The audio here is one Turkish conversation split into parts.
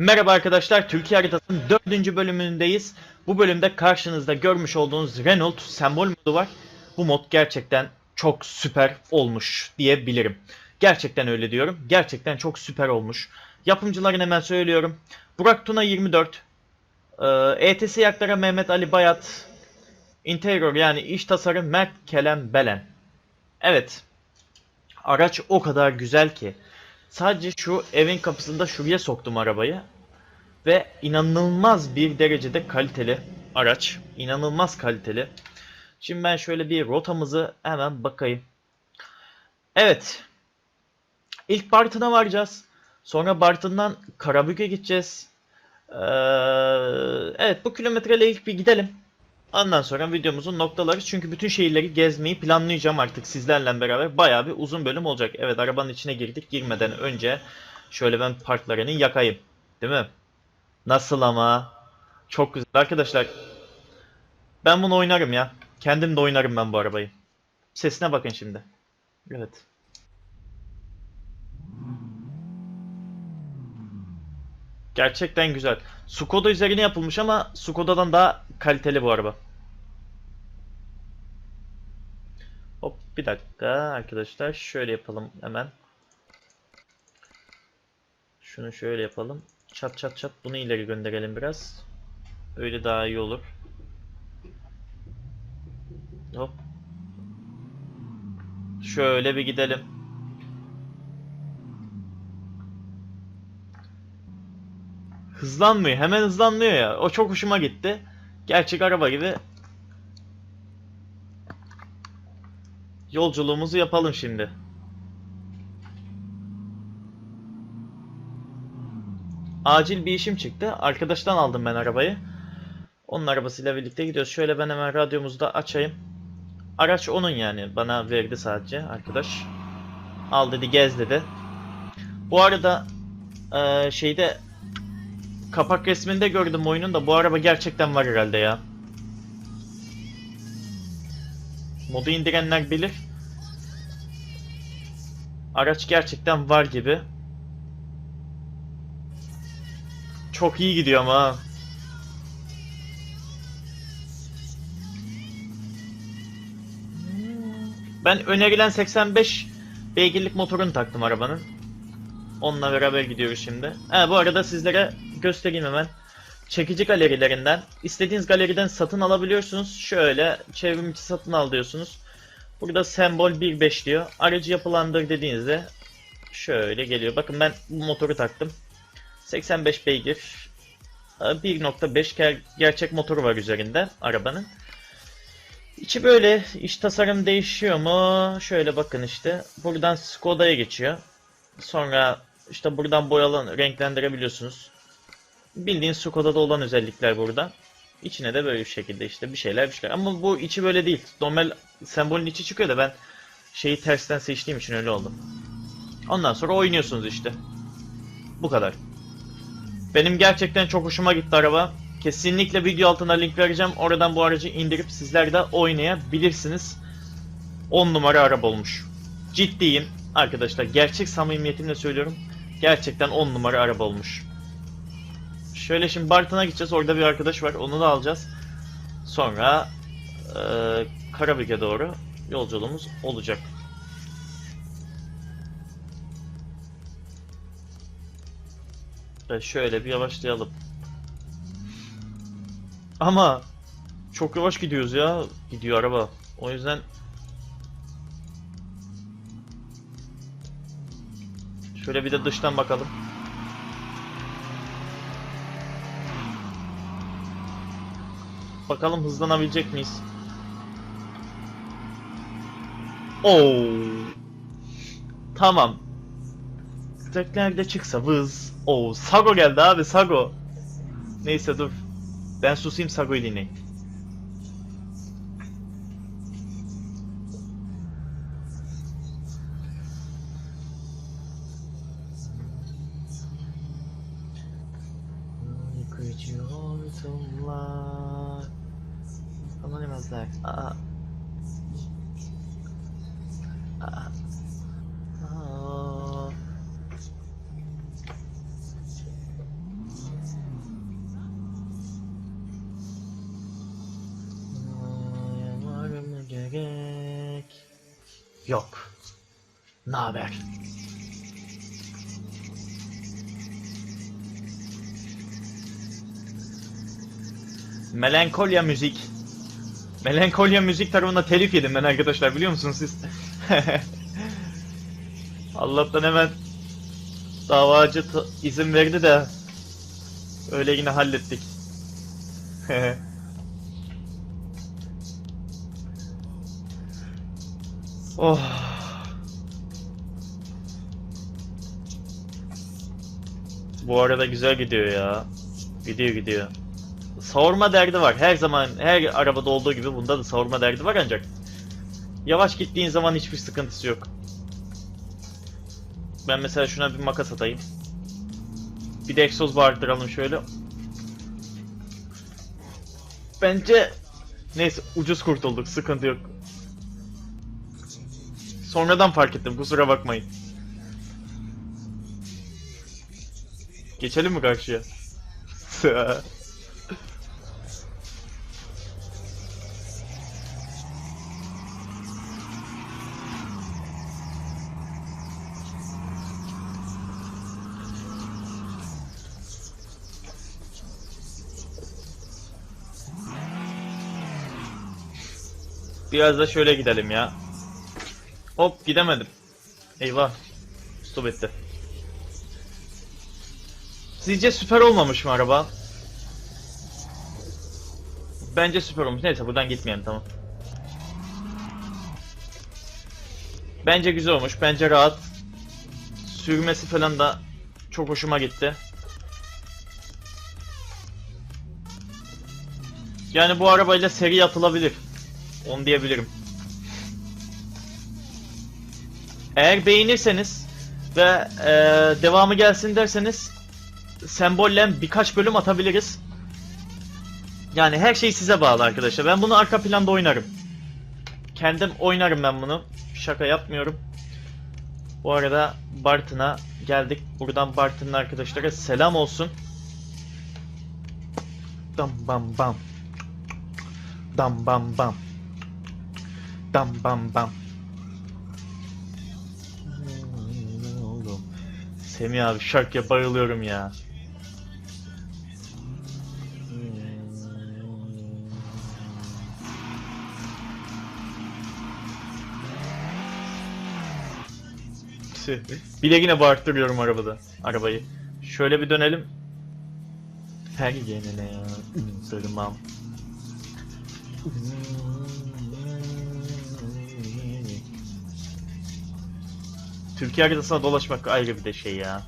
Merhaba arkadaşlar, Türkiye haritasının 4. bölümündeyiz. Bu bölümde karşınızda görmüş olduğunuz Renault sembol modu var. Bu mod gerçekten çok süper olmuş diyebilirim. Gerçekten öyle diyorum. Gerçekten çok süper olmuş. Yapımcılarını hemen söylüyorum. Burak Tuna 24, e, ETS Yaklara Mehmet Ali Bayat, Interior yani iş tasarım Mert Kelem Belen. Evet, araç o kadar güzel ki. Sadece şu evin kapısında şuraya soktum arabayı. Ve inanılmaz bir derecede kaliteli araç. İnanılmaz kaliteli. Şimdi ben şöyle bir rotamızı hemen bakayım. Evet. İlk Bartın'a varacağız. Sonra Bartın'dan Karabük'e gideceğiz. Ee, evet bu kilometreyle ilk bir gidelim. Ondan sonra videomuzun noktaları çünkü bütün şehirleri gezmeyi planlayacağım artık sizlerle beraber. Bayağı bir uzun bölüm olacak. Evet arabanın içine girdik. Girmeden önce şöyle ben parklarını yakayım. Değil mi? Nasıl ama? Çok güzel. Arkadaşlar ben bunu oynarım ya. Kendim de oynarım ben bu arabayı. Sesine bakın şimdi. Evet. Gerçekten güzel. Skoda üzerine yapılmış ama Skoda'dan daha kaliteli bu araba. Hop bir dakika arkadaşlar. Şöyle yapalım hemen. Şunu şöyle yapalım. Çat çat çat bunu ileri gönderelim biraz. Öyle daha iyi olur. Hop. Şöyle bir gidelim. Hızlanmıyor. Hemen hızlanmıyor ya. O çok hoşuma gitti. Gerçek araba gibi. Yolculuğumuzu yapalım şimdi. Acil bir işim çıktı. Arkadaştan aldım ben arabayı. Onun arabasıyla birlikte gidiyoruz. Şöyle ben hemen radyomuzu da açayım. Araç onun yani. Bana verdi sadece arkadaş. Al dedi gez dedi. Bu arada eee, şeyde kapak resminde gördüm oyunun da bu araba gerçekten var herhalde ya. Modu indirenler bilir. Araç gerçekten var gibi. Çok iyi gidiyor ama. Ben önerilen 85 beygirlik motorunu taktım arabanın. Onunla beraber gidiyoruz şimdi. Ha, bu arada sizlere göstereyim hemen. Çekici galerilerinden istediğiniz galeriden satın alabiliyorsunuz. Şöyle çevrimiçi satın al diyorsunuz. Burada sembol 1.5 diyor. Aracı yapılandır dediğinizde şöyle geliyor. Bakın ben bu motoru taktım. 85 beygir. 1.5 ger- gerçek motoru var üzerinde arabanın. İçi böyle iç tasarım değişiyor mu? Şöyle bakın işte. Buradan Skoda'ya geçiyor. Sonra işte buradan boyalan renklendirebiliyorsunuz. Bildiğin Skoda'da olan özellikler burada. İçine de böyle bir şekilde işte bir şeyler bir şeyler. Ama bu içi böyle değil. Normal sembolün içi çıkıyor da ben şeyi tersten seçtiğim için öyle oldu. Ondan sonra oynuyorsunuz işte. Bu kadar. Benim gerçekten çok hoşuma gitti araba. Kesinlikle video altına link vereceğim. Oradan bu aracı indirip sizler de oynayabilirsiniz. 10 numara araba olmuş. Ciddiyim arkadaşlar. Gerçek samimiyetimle söylüyorum. Gerçekten 10 numara araba olmuş. Şöyle şimdi Bartın'a gideceğiz. Orada bir arkadaş var. Onu da alacağız. Sonra e, Karabük'e doğru yolculuğumuz olacak. Evet, şöyle bir yavaşlayalım. Ama çok yavaş gidiyoruz ya. Gidiyor araba. O yüzden şöyle bir de dıştan bakalım. Bakalım hızlanabilecek miyiz? Oo. Tamam. Teklerde çıksa vız. Oo, Sago geldi abi Sago. Neyse dur. Ben susayım Sago'yu dinleyin. Melankolya müzik. Melankolya müzik tarafında telif yedim ben arkadaşlar biliyor musunuz siz? Allah'tan hemen davacı izin verdi de öyle yine hallettik. oh. Bu arada güzel gidiyor ya. Gidiyor gidiyor. Savurma derdi var. Her zaman her arabada olduğu gibi bunda da savurma derdi var ancak yavaş gittiğin zaman hiçbir sıkıntısı yok. Ben mesela şuna bir makas atayım. Bir de egzoz bağırttıralım şöyle. Bence neyse ucuz kurtulduk. Sıkıntı yok. Sonradan fark ettim. Kusura bakmayın. Geçelim mi karşıya? Biraz da şöyle gidelim ya. Hop gidemedim. Eyvah. Stop etti. Sizce süper olmamış mı araba? Bence süper olmuş. Neyse buradan gitmeyelim tamam. Bence güzel olmuş. Bence rahat. Sürmesi falan da çok hoşuma gitti. Yani bu arabayla seri atılabilir. Onu diyebilirim. Eğer beğenirseniz ve e, devamı gelsin derseniz sembolle birkaç bölüm atabiliriz. Yani her şey size bağlı arkadaşlar. Ben bunu arka planda oynarım. Kendim oynarım ben bunu. Şaka yapmıyorum. Bu arada Bartın'a geldik. Buradan Bartın'ın arkadaşlara selam olsun. Dam bam bam. Dam bam bam. Dam bam bam. Oğlum. Semih abi şarkıya bayılıyorum ya. Bir de yine bağırttırıyorum arabada. Arabayı. Şöyle bir dönelim. Her yenine ya. Sırmam. Türkiye haritasına dolaşmak ayrı bir de şey ya.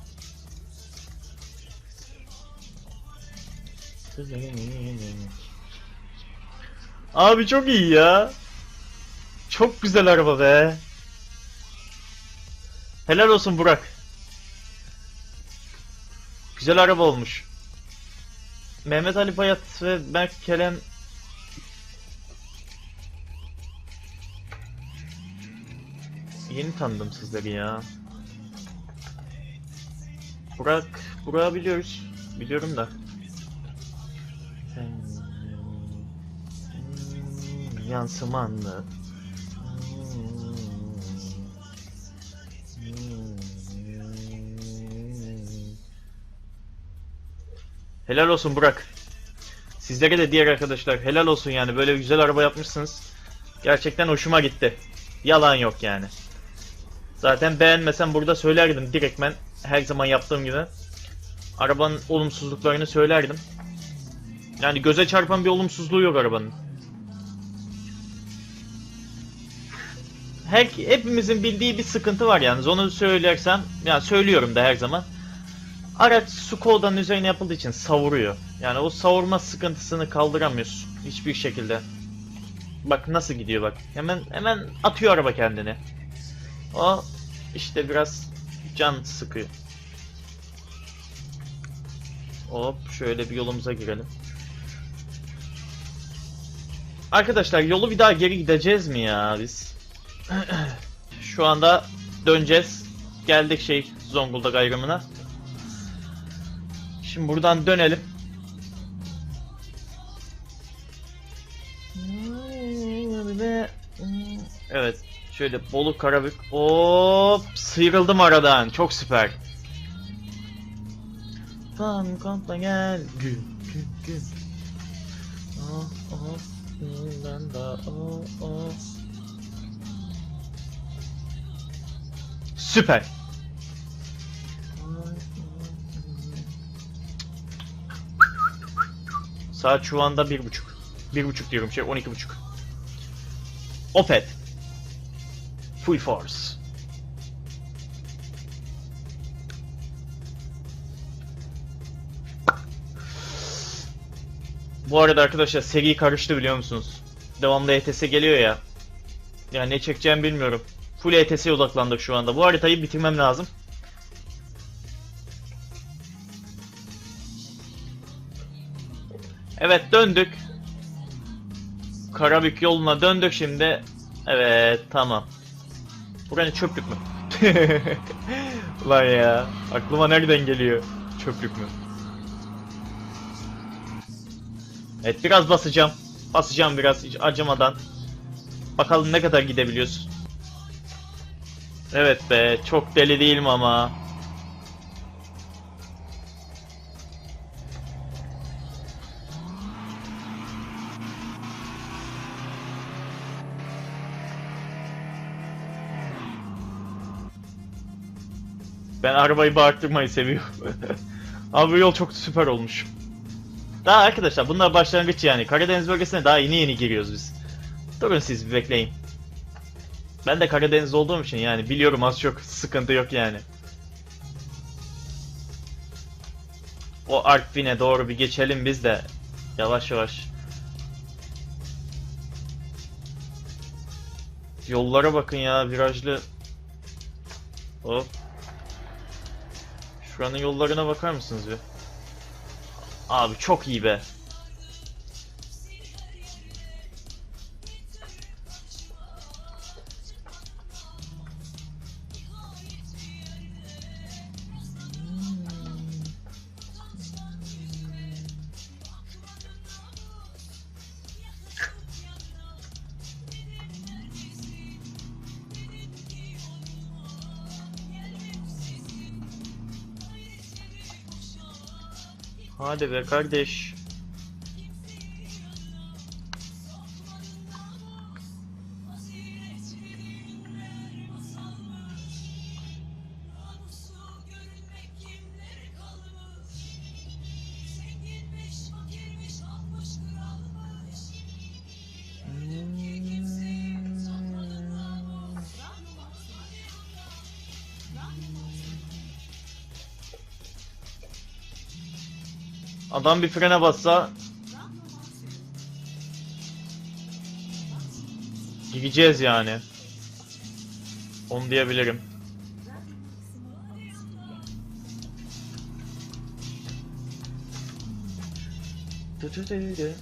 Abi çok iyi ya. Çok güzel araba be. Helal olsun Burak. Güzel araba olmuş. Mehmet Ali Bayat ve Berk Kerem Yeni tanıdım sizleri ya. Burak, Burak'ı biliyoruz. Biliyorum da. Yansımanlı. Helal olsun Burak. Sizlere de diğer arkadaşlar helal olsun yani böyle güzel araba yapmışsınız. Gerçekten hoşuma gitti. Yalan yok yani. Zaten beğenmesem burada söylerdim direktmen her zaman yaptığım gibi. Arabanın olumsuzluklarını söylerdim. Yani göze çarpan bir olumsuzluğu yok arabanın. Her, hepimizin bildiği bir sıkıntı var yani. Onu söylersem, yani söylüyorum da her zaman. Araç Skoda'nın üzerine yapıldığı için savuruyor. Yani o savurma sıkıntısını kaldıramıyorsun hiçbir şekilde. Bak nasıl gidiyor bak. Hemen hemen atıyor araba kendini. O işte biraz can sıkıyor. Hop şöyle bir yolumuza girelim. Arkadaşlar yolu bir daha geri gideceğiz mi ya biz? Şu anda döneceğiz. Geldik şey Zonguldak ayrımına. Şimdi buradan dönelim. Şöyle Bolu Karabük. Hop sıyrıldım aradan. Çok süper. Tam kampla gel. Gün gün gün. Oh oh. Ben de oh oh. Süper. Saat şu anda bir buçuk. Bir buçuk diyorum şey on iki buçuk. Opet. Full force. Bu arada arkadaşlar seri karıştı biliyor musunuz? Devamlı ETS geliyor ya. Yani ne çekeceğim bilmiyorum. Full ETS'ye odaklandık şu anda. Bu haritayı bitirmem lazım. Evet döndük. Karabük yoluna döndük şimdi. Evet tamam. Buranın çöplük mü? Ulan ya. Aklıma nereden geliyor? Çöplük mü? Evet biraz basacağım. Basacağım biraz hiç acımadan. Bakalım ne kadar gidebiliyoruz. Evet be çok deli değilim ama. Ben arabayı bağırttırmayı seviyorum. Abi yol çok süper olmuş. Daha arkadaşlar bunlar başlangıç yani. Karadeniz bölgesine daha yeni yeni giriyoruz biz. Durun siz bir bekleyin. Ben de Karadeniz olduğum için yani biliyorum az çok sıkıntı yok yani. O Artvin'e doğru bir geçelim biz de. Yavaş yavaş. Yollara bakın ya virajlı. Hop. Şuranın yollarına bakar mısınız bir? Abi çok iyi be. Be kardeş. Adam bir frene bassa Gideceğiz yani. Onu diyebilirim. Dı-dı-dı-dı.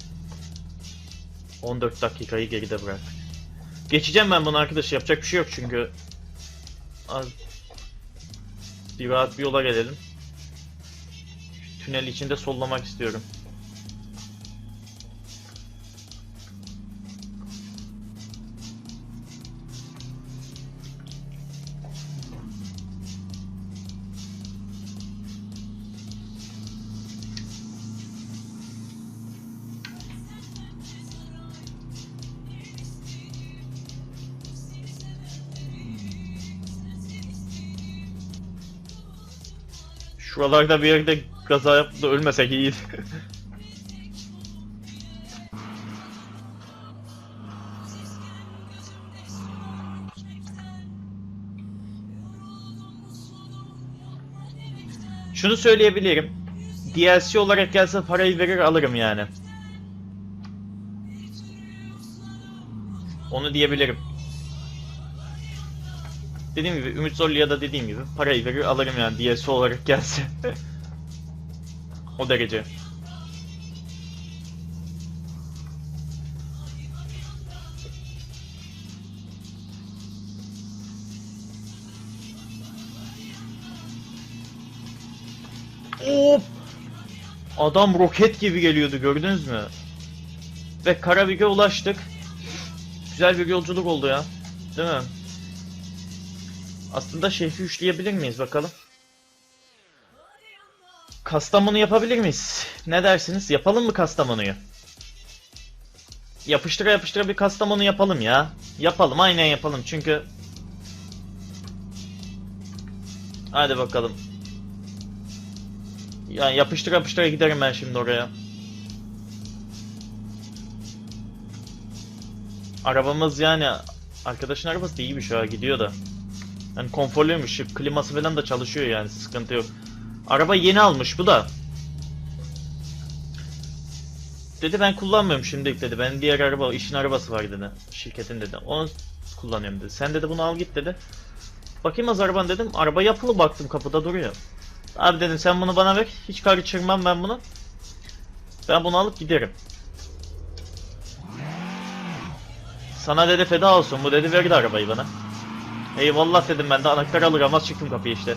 14 dakikayı geride bırak. Geçeceğim ben bunu arkadaş yapacak bir şey yok çünkü az bir rahat bir yola gelelim. Tünel içinde sollamak istiyorum. Şuralarda bir yerde kaza yapıp da ölmesek iyiydi. Şunu söyleyebilirim. DLC olarak gelse parayı verir alırım yani. Onu diyebilirim. Dediğim gibi Ümit Zorlu'ya da dediğim gibi parayı verir alırım yani DLC olarak gelse. o derece. Of! Adam roket gibi geliyordu gördünüz mü? Ve Karabük'e ulaştık. Güzel bir yolculuk oldu ya. Değil mi? Aslında şehri üçleyebilir miyiz bakalım. Kastamonu yapabilir miyiz? Ne dersiniz? Yapalım mı Kastamonu'yu? Yapıştıra yapıştıra bir Kastamonu yapalım ya. Yapalım aynen yapalım çünkü Hadi bakalım. Ya yapıştıra yapıştıra giderim ben şimdi oraya. Arabamız yani arkadaşın arabası da iyiymiş ha gidiyor da. Yani konforluymuş. Kliması falan da çalışıyor yani sıkıntı yok. Araba yeni almış bu da. Dedi ben kullanmıyorum şimdilik dedi. Ben diğer araba işin arabası var dedi. Şirketin dedi. Onu kullanıyorum dedi. Sen dedi bunu al git dedi. Bakayım az araban dedim. Araba yapılı baktım kapıda duruyor. Abi dedim sen bunu bana ver. Hiç karıştırmam ben bunu. Ben bunu alıp giderim. Sana dedi feda olsun bu dedi verdi arabayı bana. Eyvallah dedim ben de anahtar alır ama çıktım kapıya işte.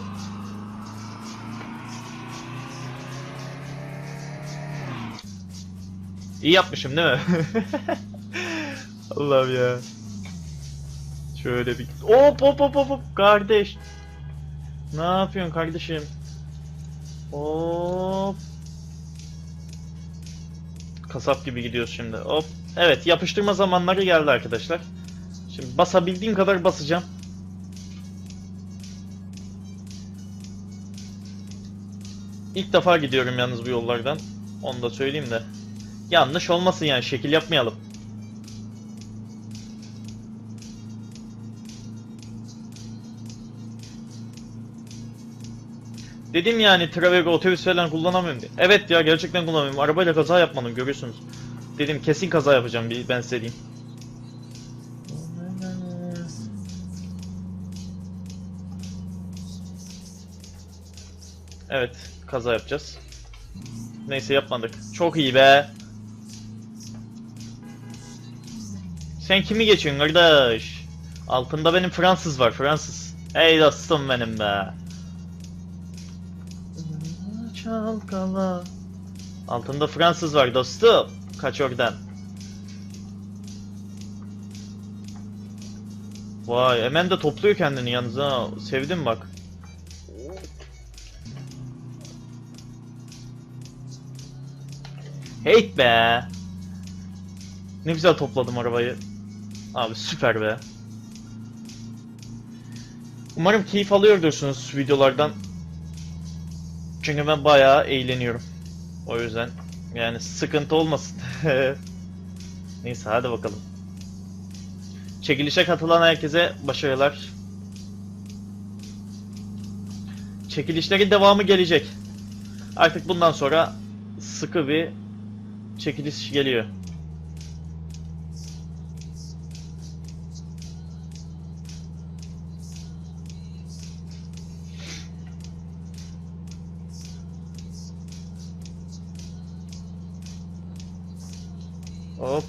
İyi yapmışım değil mi? Allah'ım ya. Şöyle bir... Hop hop hop hop kardeş. Ne yapıyorsun kardeşim? Hop. Kasap gibi gidiyoruz şimdi. Hop. Evet yapıştırma zamanları geldi arkadaşlar. Şimdi basabildiğim kadar basacağım. İlk defa gidiyorum yalnız bu yollardan. Onu da söyleyeyim de. Yanlış olmasın yani şekil yapmayalım. Dedim yani Travego otobüs falan kullanamıyorum diye. Evet ya gerçekten kullanamıyorum. Arabayla kaza yapmadım görüyorsunuz. Dedim kesin kaza yapacağım bir ben size diyeyim. Evet kaza yapacağız. Neyse yapmadık. Çok iyi be. Sen kimi geçiyorsun kardeş? Altında benim Fransız var Fransız. Hey dostum benim be. Çalkala. Altında Fransız var dostum. Kaç oradan. Vay hemen de topluyor kendini yalnız. Sevdim bak. Heyt be. Ne güzel topladım arabayı. Abi süper be. Umarım keyif alıyordursunuz videolardan. Çünkü ben bayağı eğleniyorum. O yüzden yani sıkıntı olmasın. Neyse hadi bakalım. Çekilişe katılan herkese başarılar. Çekilişlerin devamı gelecek. Artık bundan sonra sıkı bir çekiliş geliyor. Hop.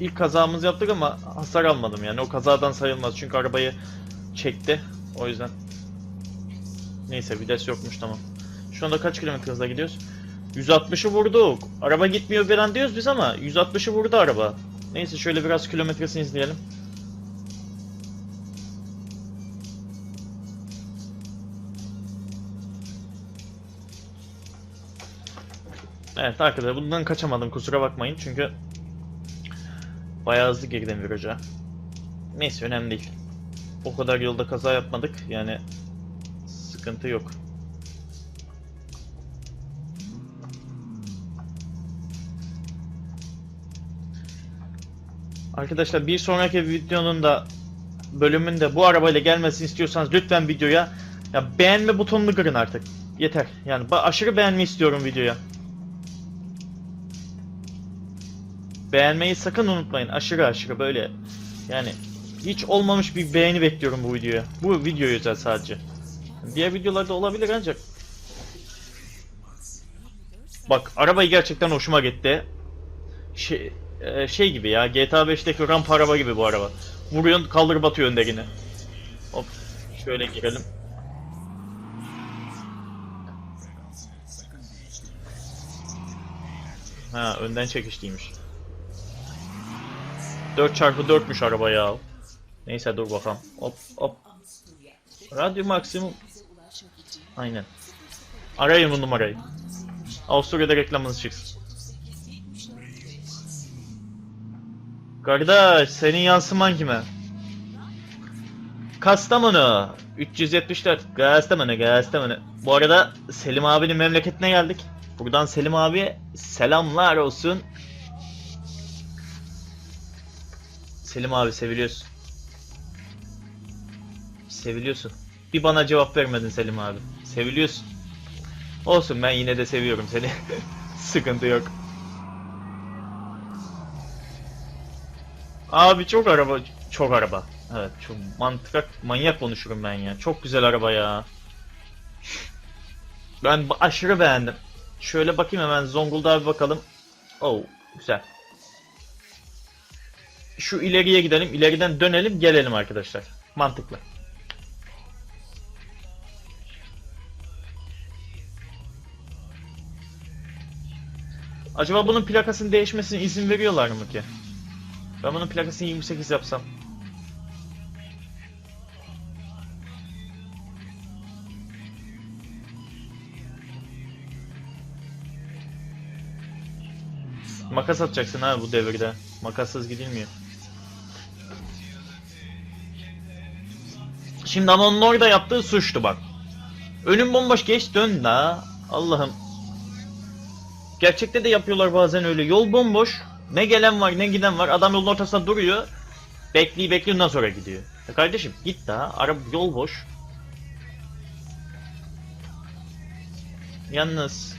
İlk kazamızı yaptık ama hasar almadım yani. O kazadan sayılmaz çünkü arabayı çekti. O yüzden. Neyse vites yokmuş tamam. Şu anda kaç kilometre hızla gidiyoruz? 160'ı vurduk. Araba gitmiyor falan diyoruz biz ama 160'ı vurdu araba. Neyse şöyle biraz kilometresini izleyelim. Evet arkadaşlar bundan kaçamadım kusura bakmayın çünkü bayağı hızlı girdim viraja. Neyse önemli değil. O kadar yolda kaza yapmadık yani sıkıntı yok. Arkadaşlar bir sonraki videonun da bölümünde bu arabayla gelmesini istiyorsanız lütfen videoya ya beğenme butonunu kırın artık. Yeter. Yani aşırı beğenme istiyorum videoya. Beğenmeyi sakın unutmayın. Aşırı aşırı böyle. Yani hiç olmamış bir beğeni bekliyorum bu videoya. Bu videoya özel sadece. Diğer videolarda olabilir ancak. Bak arabayı gerçekten hoşuma gitti. Şey, e, şey gibi ya GTA 5'teki ramp araba gibi bu araba. Vuruyorsun kaldırıp atıyor önderini. Hop şöyle girelim. Ha önden çekişliymiş. 4x4'müş araba ya. Neyse dur bakalım. Hop hop. Radyo maksimum. Aynen. Arayın bu numarayı. Avusturya'da reklamınız çıksın. Kardeş senin yansıman kime? Kastamonu 374 Kastamonu Kastamonu Bu arada Selim abinin memleketine geldik. Buradan Selim abiye selamlar olsun. Selim abi seviliyorsun. Seviliyorsun. Bir bana cevap vermedin Selim abi. Seviliyorsun. Olsun ben yine de seviyorum seni. Sıkıntı yok. Abi çok araba, çok araba. Evet, çok mantık, manyak konuşurum ben ya. Çok güzel araba ya. Ben aşırı beğendim. Şöyle bakayım hemen Zonguldak'a bakalım. Oh, güzel. Şu ileriye gidelim, ileriden dönelim, gelelim arkadaşlar. Mantıklı. Acaba bunun plakasının değişmesine izin veriyorlar mı ki? Ben bunun plakasını 28 yapsam. Makas atacaksın ha bu devirde. Makassız gidilmiyor. Şimdi ama onun orada yaptığı suçtu bak. Önüm bomboş geç dön la. Allah'ım. Gerçekte de yapıyorlar bazen öyle. Yol bomboş. Ne gelen var ne giden var. Adam yolun ortasında duruyor. Bekliyor bekliyor ondan sonra gidiyor. Ya kardeşim git daha. Araba yol boş. Yalnız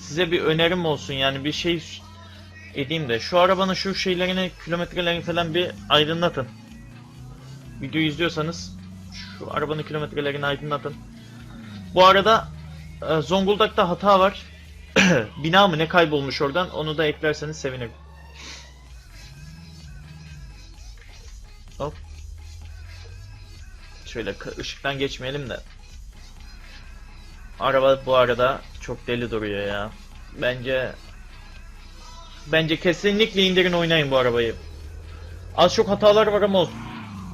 size bir önerim olsun yani bir şey edeyim de şu arabanın şu şeylerini kilometrelerini falan bir aydınlatın. Videoyu izliyorsanız şu arabanın kilometrelerini aydınlatın. Bu arada e, Zonguldak'ta hata var. Bina mı ne kaybolmuş oradan onu da eklerseniz sevinirim. Hop. Şöyle ışıktan geçmeyelim de. Araba bu arada çok deli duruyor ya. Bence bence kesinlikle indirin oynayın bu arabayı. Az çok hatalar var ama olsun.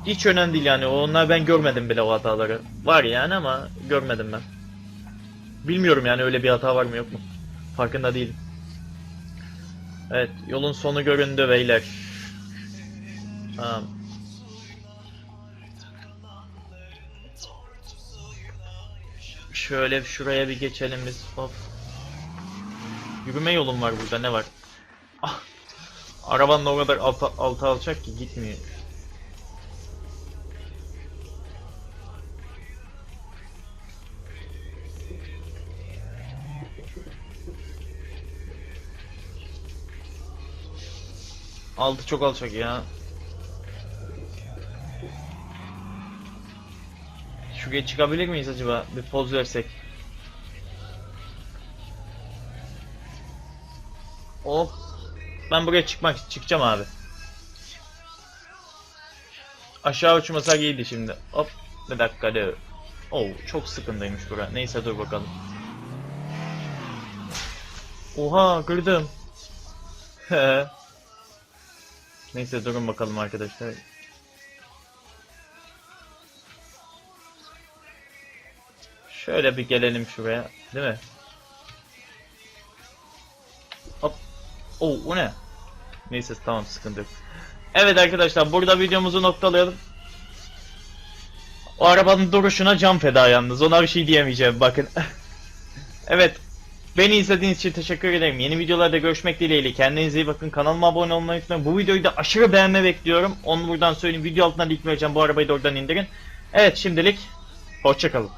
Hiç önemli değil yani. Onlar ben görmedim bile o hataları. Var yani ama görmedim ben. Bilmiyorum yani öyle bir hata var mı yok mu? Farkında değilim. Evet, yolun sonu göründü beyler. Tamam. Şöyle şuraya bir geçelim biz. Hop. Yürüme yolum var burada ne var? Ah. Arabanın o kadar alta, alta alacak ki gitmiyor. Altı çok alçak ya. Şuraya çıkabilir miyiz acaba? Bir poz versek. Hop. Ben buraya çıkmak çıkacağım abi. Aşağı uçmasak iyiydi şimdi. Hop. Bir dakika de. Oo çok sıkıntıymış bura. Neyse dur bakalım. Oha kırdım. Neyse durun bakalım arkadaşlar. Şöyle bir gelelim şuraya, değil mi? Hop. Oo, o ne? Neyse tamam sıkıntı yok. Evet arkadaşlar burada videomuzu noktalayalım. O arabanın duruşuna can feda yalnız. Ona bir şey diyemeyeceğim bakın. evet. Beni izlediğiniz için teşekkür ederim. Yeni videolarda görüşmek dileğiyle. Kendinize iyi bakın. Kanalıma abone olmayı unutmayın. Bu videoyu da aşırı beğenme bekliyorum. Onu buradan söyleyeyim. Video altına link vereceğim. Bu arabayı da oradan indirin. Evet şimdilik. Hoşçakalın.